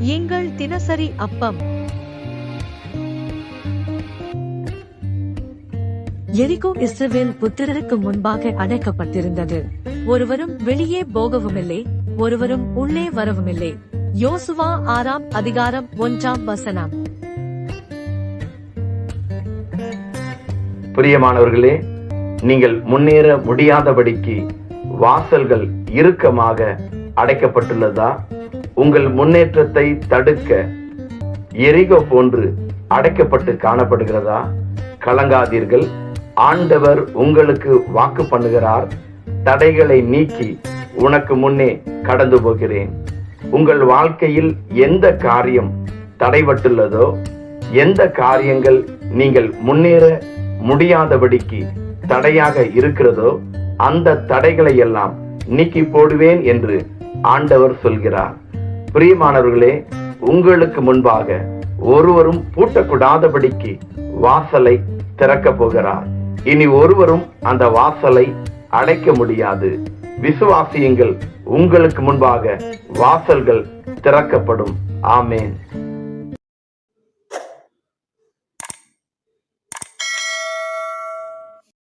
எங்கள் தினசரி அப்பம். எரிகோ இஸ்ரவேல் புத்திரருக்கு முன்பாக அடைக்கப்பட்டிருந்தது. ஒருவரும் வெளியே போகவுமில்லை ஒருவரும் உள்ளே வரவுமில்லை. யோசுவா ஆறாம் அதிகாரம் ஒன்றாம் வசனம். பிரியமானவர்களே நீங்கள் முன்னேற முடியாதபடிக்கு வாசல்கள் இறுக்கமாக அடைக்கப்பட்டுள்ளதா? உங்கள் முன்னேற்றத்தை தடுக்க எரிகோ போன்று அடைக்கப்பட்டு காணப்படுகிறதா? கலங்காதீர்கள். ஆண்டவர் உங்களுக்கு வாக்கு பண்ணுகிறார். தடைகளை நீக்கி உனக்கு முன்னே கடந்து போகிறேன். உங்கள் வாழ்க்கையில் எந்த காரியம் தடைபட்டுள்ளதோ எந்த காரியங்கள் நீங்கள் முன்னேற முடியாதபடிக்கு தடையாக இருக்கிறதோ அந்த தடைகளை எல்லாம் நீக்கி போடுவேன் என்று ஆண்டவர் சொல்கிறார். பிரியமானவர்களே உங்களுக்கு முன்பாக ஒருவரும் பூட்டக்கூடாதபடிக்கு வாசலை திறக்க போகிறார். இனி ஒருவரும் அந்த வாசலை அடைக்க முடியாது. விசுவாசியங்கள் உங்களுக்கு முன்பாக வாசல்கள் திறக்கப்படும். ஆமேன்.